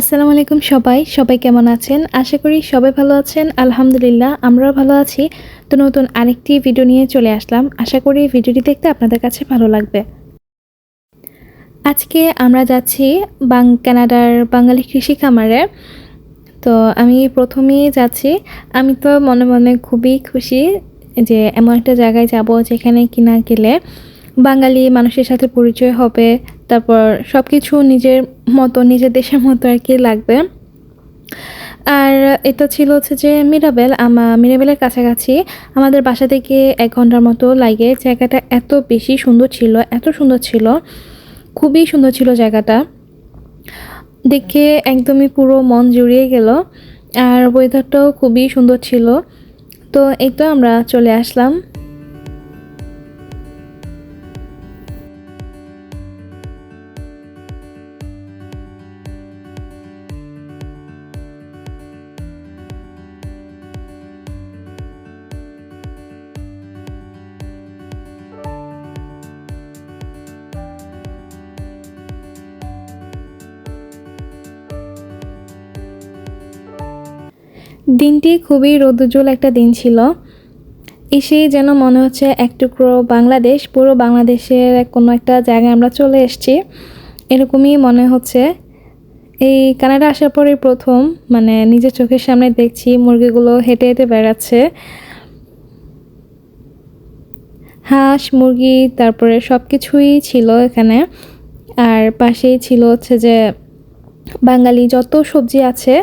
আসসালামু আলাইকুম সবাই সবাই কেমন আছেন? আশা করি সবাই ভালো আছেন। আলহামদুলিল্লাহ, আমরাও ভালো আছি। তো নতুন আরেকটি ভিডিও নিয়ে চলে আসলাম। আশা করি ভিডিওটি দেখতে আপনাদের কাছে ভালো লাগবে। আজকে আমরা যাচ্ছি বাং, কানাডার বাঙালি কৃষি খামারে। তো আমি প্রথমেই যাচ্ছি। আমি তো মনে মনে খুবই খুশি যে এমন একটা জায়গায় যাব যেখানে কিনা গেলে বাঙালি মানুষের সাথে পরিচয় হবে, তারপর সব কিছু নিজের মতো, নিজের দেশের মতো আর কি লাগবে। আর এটা ছিল হচ্ছে যে মিরাবেল, আমা, মিরাবেলের কাছাকাছি। আমাদের বাসা থেকে এক ঘণ্টার মতো লাগে। জায়গাটা এত বেশি সুন্দর ছিল, এত সুন্দর ছিল। খুবই সুন্দর ছিল জায়গাটা। দেখে একদমই পুরো মন জুড়িয়ে গেল। আর ওয়েদারটাও খুবই সুন্দর ছিল। তো এই তো আমরা চলে আসলাম। দিনটি খুবই রৌদ্রোজ্জ্বল একটা দিন ছিল। এসেই যেন মনে হচ্ছে এক টুকরো বাংলাদেশ, পুরো বাংলাদেশের কোনো একটা জায়গায় আমরা চলে এসেছি। এরকমই মনে হচ্ছে। এই কানাডা আসার পরে প্রথম মানে নিজের চোখের সামনে দেখছি মুরগিগুলো হেঁটে হেঁটে বেড়াচ্ছে। হাঁস, মুরগি, তারপরে সব কিছুই ছিল এখানে। আর পাশেই ছিল হচ্ছে যে বাঙালি যত সবজি আছে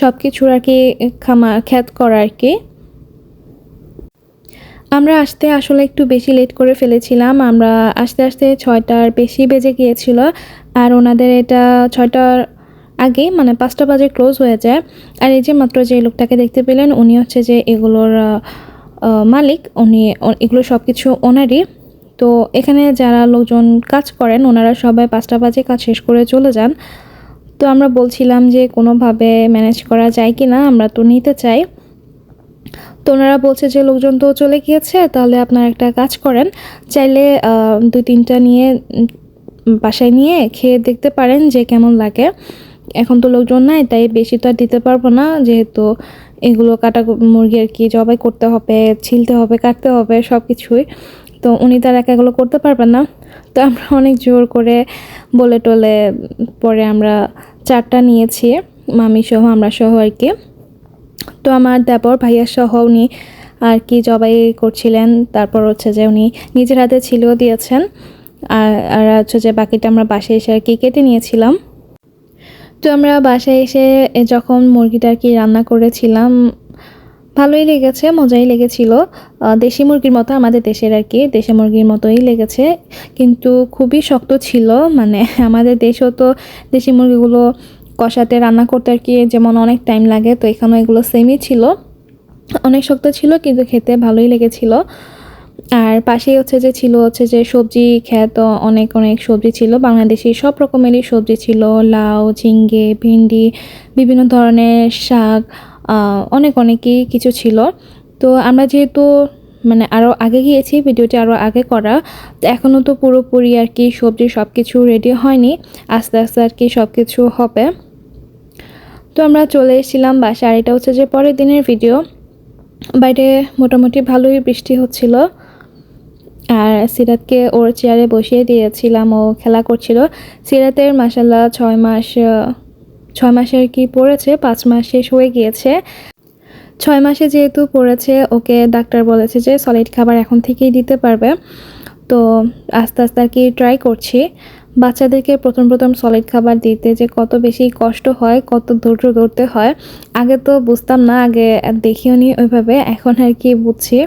সব কিছুর আর কি খামা, খ্যাত করা আর কি। আমরা আসতে আসলে একটু বেশি লেট করে ফেলেছিলাম। আমরা আস্তে আস্তে ছয়টার বেশি বেজে গিয়েছিল আর ওনাদের এটা ছয়টার আগে মানে পাঁচটা বাজে ক্লোজ হয়ে যায়। আর এই যে মাত্র যে লোকটাকে দেখতে পেলেন, উনি হচ্ছে যে এগুলোর মালিক। উনি এগুলো সব কিছু ওনারই। তো এখানে যারা লোকজন কাজ করেন, ওনারা সবাই পাঁচটা বাজে কাজ শেষ করে চলে যান। তো আমরা বলছিলাম যে কোনোভাবে ম্যানেজ করা যায় কি না আমরা তো নিতে চাই। তো ওনারা বলছে যে, লোকজন তো চলে গিয়েছে, তাহলে আপনারা একটা কাজ করেন। চাইলে দুই তিনটা নিয়ে বাসায় নিয়ে খেয়ে দেখতে পারেন যে কেমন লাগে। এখন তো লোকজন নাই, তাই বেশি তো আর দিতে পারব না। যেহেতু এগুলো কাটা মুরগি আর কি জবাই করতে হবে, ছিলতে হবে, কাটতে হবে সব কিছুই তো উনি তার একা এগুলো করতে পারবেন না। তো আমরা অনেক জোর করে বলে টলে পরে আমরা চারটা নিয়েছি, মামি সহ, আমরা সহ আর কি। তো আমার দেবর ভাইয়া সহ উনি আর কি জবাই করছিলেন। তারপর হচ্ছে যে উনি নিজের হাতে ছিলেও দিয়েছেন। আর আর হচ্ছে যে বাকিটা আমরা বাসায় এসে আর কি কেটে নিয়েছিলাম। তো আমরা বাসায় এসে যখন মুরগিটা আর কি রান্না করেছিলাম ভালোই লেগেছে, মজাই লেগেছিল। দেশি মুরগির মতো আমাদের দেশের আর কি, দেশি মুরগির মতোই লেগেছে। কিন্তু খুবই শক্ত ছিল মানে আমাদের দেশেও তো দেশি মুরগিগুলো কষাতে, রান্না করতে আর কি যেমন অনেক টাইম লাগে, তো এখানেও এগুলো সেমই ছিল। অনেক শক্ত ছিল, কিন্তু খেতে ভালোই লেগেছিল। আর পাশেই হচ্ছে যে ছিল হচ্ছে যে সবজি খ্যাত অনেক অনেক সবজি ছিল। বাংলাদেশি সব রকমেরই সবজি ছিল, লাউ, ঝিঙ্গে, ভিন্ডি, বিভিন্ন ধরনের শাক অনেক অনেকই কিছু ছিল। তো আমরা যেহেতু মানে আরও আগে গিয়েছি, ভিডিওটি আরও আগে করা, তো এখনও তো পুরোপুরি আর কি সবজি সব কিছু রেডি হয়নি, আস্তে আস্তে আর কি সব কিছু হবে। তো আমরা চলে এসেছিলাম বাসা আর এটা হচ্ছে যে পরের দিনের ভিডিও বাইরে মোটামুটি ভালোই বৃষ্টি হচ্ছিল। আর সিরাতকে ওর চেয়ারে বসিয়ে দিয়েছিলাম, ও খেলা করছিল। সিরাতের মাসাল্লাহ ছয় মাস ছয় মাসে আর কি পড়েছে, পাঁচ মাস শেষ হয়ে গিয়েছে। ছয় মাসে যেহেতু পড়েছে, ওকে ডাক্তার বলেছে যে সলিড খাবার এখন থেকেই দিতে পারবে। তো আস্তে আস্তে আর কি ট্রাই করছি। বাচ্চাদেরকে প্রথম প্রথম সলিড খাবার দিতে যে কত বেশি কষ্ট হয়, কত ধৈর্য ধরতে হয়, আগে তো বুঝতাম না, আগে দেখিও নি ওইভাবে, এখন আর কি বুঝছি।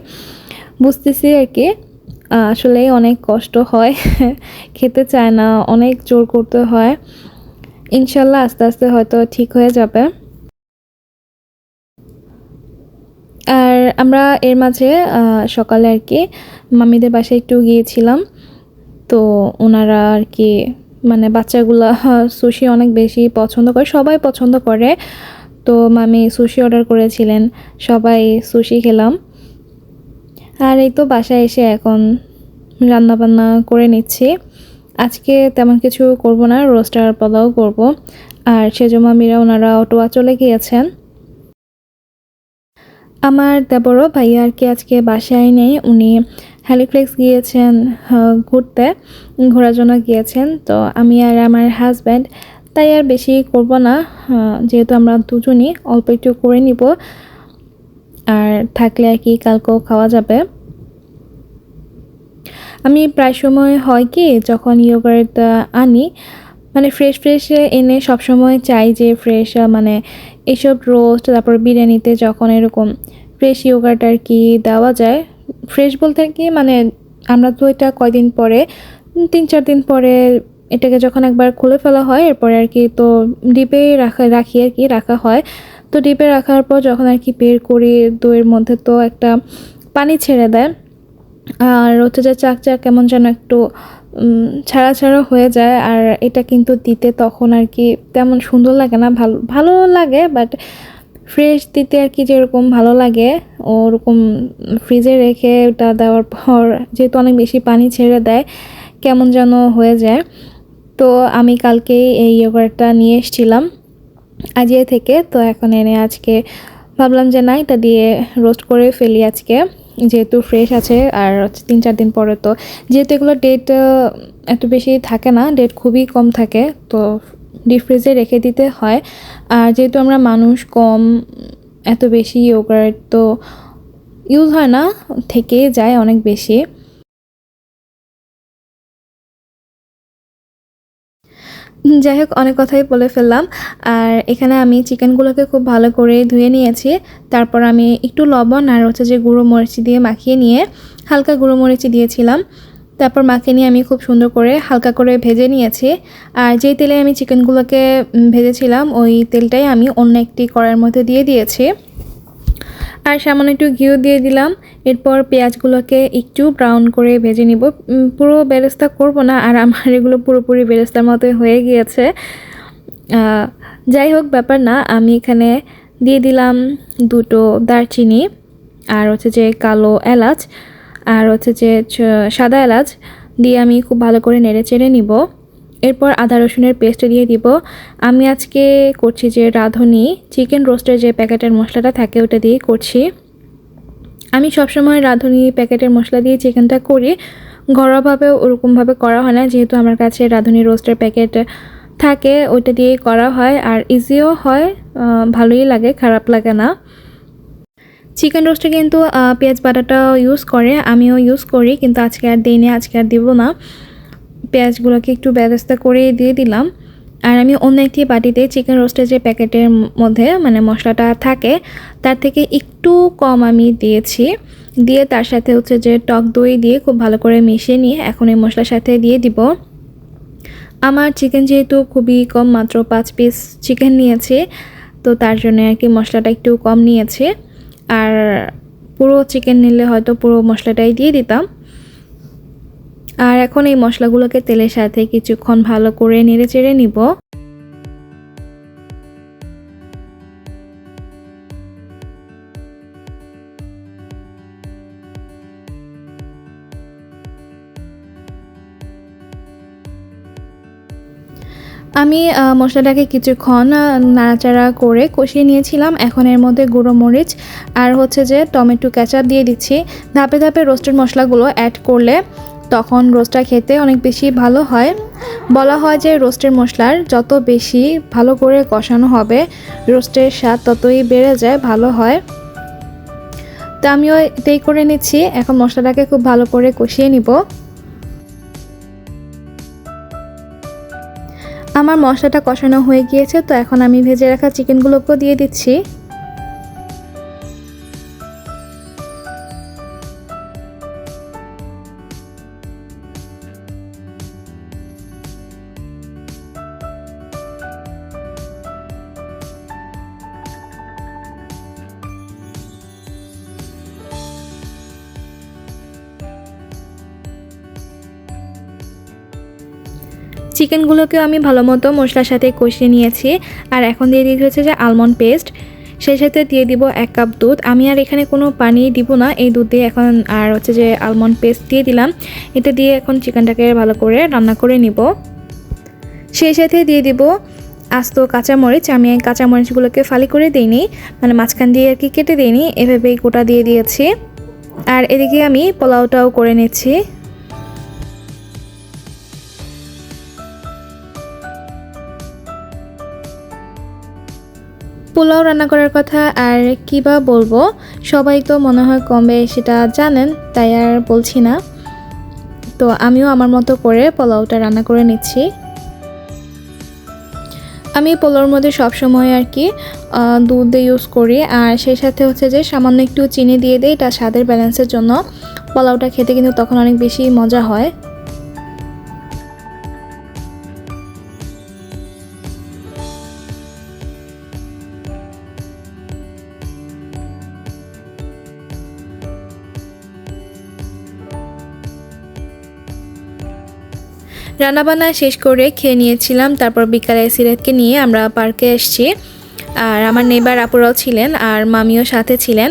বুঝতেছি আর কি আসলে অনেক কষ্ট হয়, খেতে চায় না, অনেক জোর করতে হয়। ইনশাল্লাহ আস্তে আস্তে হয়তো ঠিক হয়ে যাবে। আর আমরা এর মাঝে সকালে আর কি মামিদের বাসায় একটু গিয়েছিলাম। তো ওনারা আর কি মানে বাচ্চাগুলা সুশি অনেক বেশি পছন্দ করে, সবাই পছন্দ করে। তো মামি সুশি অর্ডার করেছিলেন, সবাই সুশি খেলাম। আর এই তো বাসায় এসে এখন রান্না বান্না করে নিচ্ছি। আজকে তেমন কিছু করব না রোস্টার পোলাও করব। আর সেজো মামিরা ওনারা অটোয়া চলে গিয়েছেন। আমার দেবরও ভাইয়া আর কি আজকে বাসায় নেই, উনি হ্যালিফ্লেক্স গিয়েছেন ঘুরতে, ঘোরার জন্য গিয়েছেন। তো আমি আর আমার হাজব্যান্ড তাই আর বেশি করব না যেহেতু আমরা দুজনই অল্প একটু করে নিব। আর থাকলে আর কি কালকেও খাওয়া যাবে। আমি প্রায় সময় হয় কি, যখন ইয়োগার্ট আনি মানে ফ্রেশ ফ্রেশ এনে সবসময় চাই যে ফ্রেশ মানে এইসব রোস্ট তারপর বিরিয়ানিতে যখন এরকম ফ্রেশ ইয়োগার্ট আর কি দেওয়া যায় ফ্রেশ বলতে কি মানে আমরা তো এটা কয়দিন পরে তিন, চার দিন পরে এটাকে যখন একবার খুলে ফেলা হয়, এরপরে আর কি তো ডিপে রাখা, রাখি আর কি, রাখা হয়। তো ডিপে রাখার পর যখন আর কি বের করি, দইয়ের মধ্যে তো একটা পানি ছেড়ে দেয়। আর হচ্ছে যে চাক চাক কেমন যেন একটু ছাড়া ছাড়া হয়ে যায়। আর এটা কিন্তু দিতে তখন আর কি তেমন সুন্দর লাগে না। ভালো ভালো লাগে বাট ফ্রেশ দিতে আর কি যেরকম ভালো লাগে, ওরকম ফ্রিজে রেখে ওটা দেওয়ার পর যেহেতু অনেক বেশি পানি ছেড়ে দেয়, কেমন যেন হয়ে যায়। তো আমি কালকেই এই ইয়োগার্টটা নিয়ে এসেছিলাম আজিয়ে থেকে। তো এখন এনে আজকে ভাবলাম যে না, এটা দিয়ে রোস্ট করে ফেলি আজকে। যেহেতু ফ্রেশ আছে, আর হচ্ছে তিন চার দিন পরে তো, যেহেতু এগুলো ডেট এত বেশি থাকে না ডেট খুবই কম থাকে, তো ডিপ ফ্রিজে রেখে দিতে হয়। আর যেহেতু আমরা মানুষ কম, এত বেশি ইয়োগার তো ইউজ হয় না, থেকে যায় অনেক বেশি। যাই হোক অনেক কথাই বলে ফেললাম। আর এখানে আমি চিকেনগুলোকে খুব ভালো করে ধুয়ে নিয়েছি। তারপর আমি একটু লবণ আর হচ্ছে যে গুঁড়ো মরিচ দিয়ে মাখিয়ে নিয়ে হালকা গুঁড়ো মরিচি দিয়েছিলাম। তারপর মাখিয়ে নিয়ে আমি খুব সুন্দর করে হালকা করে ভেজে নিয়েছি। আর যেই তেলে আমি চিকেনগুলোকে ভেজেছিলাম, ওই তেলটাই আমি অন্য একটি কড়ার মধ্যে দিয়ে দিয়েছি। আর সামান্য একটু ঘিও দিয়ে দিলাম। এরপর পেঁয়াজগুলোকে একটু ব্রাউন করে ভেজে নিব। পুরো বেরেস্তা করব না, আর আমার এগুলো পুরোপুরি বেরেস্তার মতোই হয়ে গিয়েছে। যাই হোক, ব্যাপার না, আমি এখানে দিয়ে দিলাম দুটো দারচিনি, আর হচ্ছে যে কালো এলাচ, আর হচ্ছে যে সাদা এলাচ, দিয়ে আমি খুব ভালো করে নেড়ে চেড়ে নিব। এরপর আদা রসুনের পেস্ট দিয়ে দিব। আমি আজকে করছি যে রাঁধুনি চিকেন রোস্টের যে প্যাকেটের মশলাটা থাকে ওটা দিয়ে করছি। আমি সবসময় রাঁধুনি প্যাকেটের মশলা দিয়ে চিকেনটা করি। ঘরোয়াভাবে ওরকমভাবে করা হয় না, যেহেতু আমার কাছে রাঁধুনি রোস্টের প্যাকেট থাকে, ওইটা দিয়েই করা হয়। আর ইজিও হয় ভালোই লাগে, খারাপ লাগে না। চিকেন রোস্টে কিন্তু পেঁয়াজ বাটাটা ইউজ করে, আমিও ইউজ করি, কিন্তু আজকে আর দিইনি, আজকে আর দিব না। পেঁয়াজগুলোকে একটু ব্যবস্থা করে দিয়ে দিলাম। আর আমি অন্য একটি বাটিতে চিকেন রোস্টের যে প্যাকেটের মধ্যে মানে মশলাটা থাকে, তার থেকে একটু কম আমি দিয়েছি। দিয়ে তার সাথে হচ্ছে যে টক দই দিয়ে খুব ভালো করে মিশিয়ে নিয়ে এখন এই মশলার সাথে দিয়ে দিব। আমার চিকেন যেহেতু খুবই কম মাত্র পাঁচ পিস চিকেন নিয়েছি, তো তার জন্য আর কি মশলাটা একটু কম নিয়েছি। আর পুরো চিকেন নিলে হয়তো পুরো মশলাটাই দিয়ে দিতাম। আর এখন এই মশলাগুলোকে তেলের সাথে কিছুক্ষণ ভালো করে নেড়ে চেড়ে নিব। আমি মশলাটাকে কিছুক্ষণ নাড়াচাড়া করে কষিয়ে নিয়েছিলাম। এখন এর মধ্যে গুঁড়ো মরিচ আর হচ্ছে যে টমেটো ক্যাচাপ দিয়ে দিচ্ছি। ধাপে ধাপে রোস্টেড মশলাগুলো অ্যাড করলে তখন রোস্টটা খেতে অনেক বেশি ভালো হয়। বলা হয় যে রোস্টের মশলার যত বেশি ভালো করে কষানো হবে, রোস্টের স্বাদ ততই বেড়ে যায়, ভালো হয়। তো আমিও এটাই করে নিচ্ছি। এখন মশলাটাকে খুব ভালো করে কষিয়ে নিব। আমার মশলাটা কষানো হয়ে গিয়েছে, তো এখন আমি ভেজে রাখা চিকেনগুলোকেও দিয়ে দিচ্ছি। চিকেনগুলোকেও আমি ভালো মতো মশলার সাথে কষিয়ে নিয়েছি। আর এখন দিয়ে দিতে হচ্ছে যে আলমন্ড পেস্ট সেই সাথে দিয়ে দিব এক কাপ দুধ। আমি আর এখানে কোনো পানি দিব না। এই দুধ দিয়ে এখন আর হচ্ছে যে আলমন্ড পেস্ট দিয়ে দিলাম। এটা দিয়ে এখন চিকেনটাকে ভালো করে রান্না করে নিব। সেই সাথে দিয়ে দিব আস্ত কাঁচামরিচ। আমি এই কাঁচামরিচগুলোকে ফালি করে দিইনি। মানে মাঝখান দিয়ে আর কি কেটে দিইনি। এভাবেই গোটা দিয়ে দিয়েছি। আর এদিকে আমি পোলাওটাও করে নিচ্ছি। পোলাও রান্না করার কথা আর কী বা বলব? সবাই তো মনে হয় কমবে সেটা জানেন, তাই আর বলছি না। তো আমিও আমার মতো করে পোলাওটা রান্না করে নিচ্ছি। আমি পোলাওর মধ্যে সবসময় আর কি দুধ ইউজ করি আর সেই সাথে হচ্ছে যে সামান্য একটু চিনি দিয়ে দিই, এটা স্বাদের ব্যালেন্সের জন্য। পোলাওটা খেতে কিন্তু তখন অনেক বেশি মজা হয়। রান্নাবান্না শেষ করে খেয়ে নিয়েছিলাম, তারপর বিকালে সিরাতকে নিয়ে আমরা পার্কে এসেছি। আর আমার নেবার আপুরাও ছিলেন আর মামিও সাথে ছিলেন।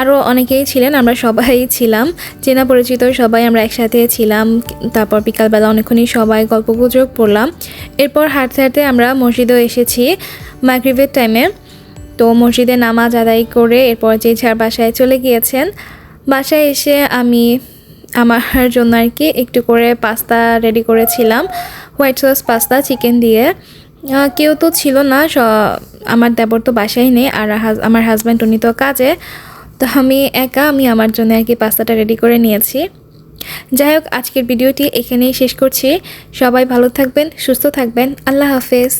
আরও অনেকেই ছিলেন, আমরা সবাই ছিলাম। চেনা পরিচিত সবাই আমরা একসাথে ছিলাম। তারপর বিকালবেলা অনেকক্ষণই সবাই গল্পগুজব পড়লাম এরপর হাঁটতে হাঁটতে আমরা মসজিদেও এসেছি মাগরিবের টাইমে তো মসজিদে নামাজ আদায় করে এরপর যে যার বাসায় চলে গিয়েছেন, বাসায় এসে আমি আমার জন্য আর কি একটু করে পাস্তা রেডি করেছিলাম। হোয়াইট সস পাস্তা চিকেন দিয়ে। কেউ তো ছিল না আমার দেবর তো বাসায় নেই আর আমার হাজব্যান্ড উনি তো কাজে। তো আমি একা, আমি আমার জন্য আর কি পাস্তাটা রেডি করে নিয়েছি। যাই হোক, আজকের ভিডিওটি এখানেই শেষ করছি। সবাই ভালো থাকবেন, সুস্থ থাকবেন। আল্লাহ হাফেজ।